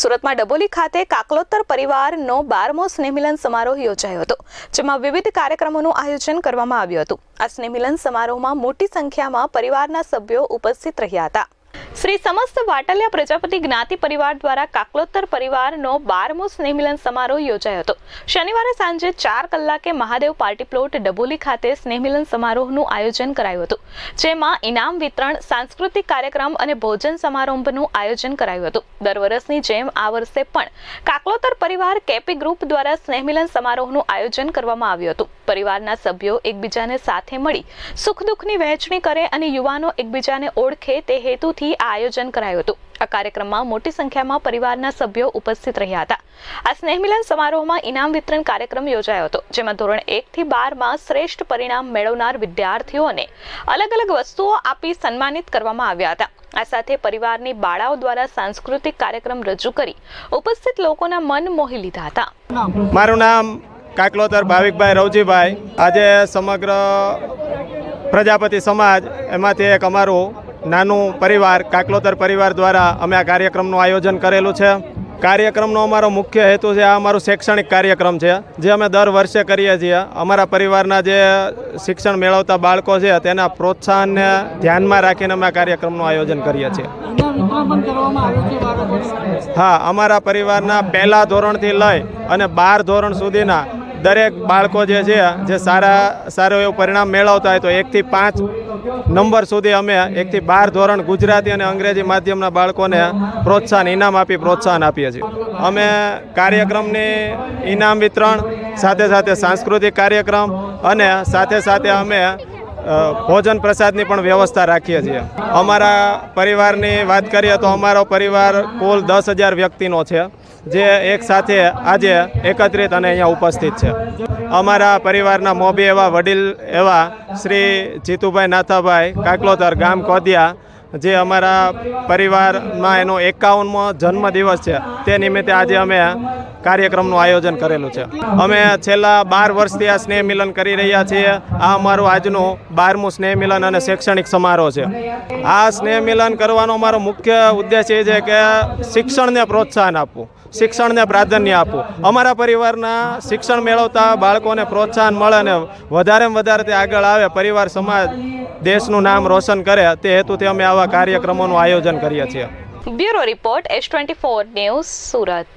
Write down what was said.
સુરતમાં ડબોલી ખાતે કાકલોત્તર પરિવારનો બારમો સ્નેહમિલન સમારોહ યોજાયો હતો, જેમાં વિવિધ કાર્યક્રમોનું આયોજન કરવામાં આવ્યું હતું. આ સ્નેહમિલન સમારોહમાં મોટી સંખ્યામાં પરિવારના સભ્યો ઉપસ્થિત રહ્યા હતા. શ્રી સમસ્ત વાટલિયા પ્રજાપતિ જ્ઞાતિ પરિવાર દ્વારા કાકલોત્તર પરિવારનો બારમો સ્નેહમિલન સમારોહ યોજાયો હતો. શનિવારે સાંજે ચાર કલાકે મહાદેવ પાર્ટી પ્લોટ ડબોલી ખાતે સ્નેહમિલન સમારોહનું આયોજન કરાયું હતું, જેમાં ઇનામ વિતરણ, સાંસ્કૃતિક કાર્યક્રમ અને ભોજન સમારંભનું આયોજન કરાયું હતું. દર વર્ષની જેમ આ વર્ષે પણ કાકલોતર પરિવાર કેપી ગ્રુપ દ્વારા સ્નેહમિલન સમારોહનું આયોજન કરવામાં આવ્યું હતું. પરિવારના સભ્યો એકબીજાને સાથે મળી સુખ દુઃખની વહેંચણી કરે અને યુવાનો એકબીજાને ઓળખે તે હેતુથી આ આયોજન કરાયું હતું. આ કાર્યક્રમમાં મોટી સંખ્યામાં પરિવારના સભ્યો ઉપસ્થિત રહ્યા હતા. આ સ્નેહમિલન સમારોહમાં ઇનામ વિતરણ કાર્યક્રમ યોજાયો હતો, જેમાં ધોરણ એક થી બારમાં શ્રેષ્ઠ પરિણામ મેળવનાર વિદ્યાર્થીઓને અલગ અલગ વસ્તુઓ આપી સન્માનિત કરવામાં આવ્યા હતા. આ સાથે પરિવારની બાળાઓ દ્વારા સાંસ્કૃતિક કાર્યક્રમ રજૂ કરી ઉપસ્થિત લોકોના મન મોહી લીધા હતા. મારું નામ કાકલોતર ભાવિકભાઈ રવજીભાઈ. આજે સમગ્ર પ્રજાપતિ સમાજ એમાંથી એક અમારું નાનું પરિવાર કાકલોતર પરિવાર દ્વારા અમે આ કાર્યક્રમનું આયોજન કરેલું છે. કાર્યક્રમનો અમારો મુખ્ય હેતુ છે આ અમારું શૈક્ષણિક કાર્યક્રમ છે જે અમે દર વર્ષે કરીએ છીએ. અમારા પરિવારના જે શિક્ષણ મેળવતા બાળકો છે તેના પ્રોત્સાહનને ધ્યાનમાં રાખીને અમે આ કાર્યક્રમનું આયોજન કરીએ છીએ. હા અમારા પરિવારના પહેલા ધોરણથી લઈ અને બાર ધોરણ સુધીના દરેક બાળકો જે છે જે સારા સારું એવું પરિણામ મેળવતા હોય તો એકથી પાંચ નંબર સુધી અમે એકથી બાર ધોરણ ગુજરાતી અને અંગ્રેજી માધ્યમના બાળકોને પ્રોત્સાહન, ઇનામ આપી પ્રોત્સાહન આપીએ છીએ. અમે કાર્યક્રમની ઇનામ વિતરણ, સાથે સાથે સાંસ્કૃતિક કાર્યક્રમ અને સાથે સાથે અમે ભોજન પ્રસાદની પણ વ્યવસ્થા રાખીએ છીએ. અમારા પરિવારની વાત કરીએ તો અમારો પરિવાર કુલ દસ હજાર વ્યક્તિનો છે, જે એક સાથે આજે એકત્રિત અને અહીંયા ઉપસ્થિત છે. અમારા પરિવારના મોબી એવા વડીલ એવા શ્રી જીતુભાઈ નાથાભાઈ કાકલોતર ગામ કોદિયા જે અમારા પરિવારમાં એનો એકાવનમો જન્મદિવસ છે, તે નિમિત્તે આજે અમે કાર્યક્રમનું આયોજન કરેલું છે. અમે છેલ્લા બાર વર્ષથી આ સ્નેહ મિલન કરી રહ્યા છીએ. આ અમારું આજનું બારમું સ્નેહ મિલન અને શૈક્ષણિક સમારોહ છે. આ સ્નેહ મિલન કરવાનો અમારો મુખ્ય ઉદ્દેશ એ છે કે શિક્ષણને પ્રોત્સાહન આપવું. શિક્ષણને પ્રાધાન્ય આપો. અમારા પરિવારના શિક્ષણ મેળવતા બાળકોને પ્રોત્સાહન મળે અને વધારેમાં વધારે તે આગળ આવે. પરિવાર સમાજ દેશનું નામ રોશન કરે. તે હેતુથી અમે આવા કાર્યક્રમોનું આયોજન કરીએ છીએ. Bureau report, S twenty four news Surat.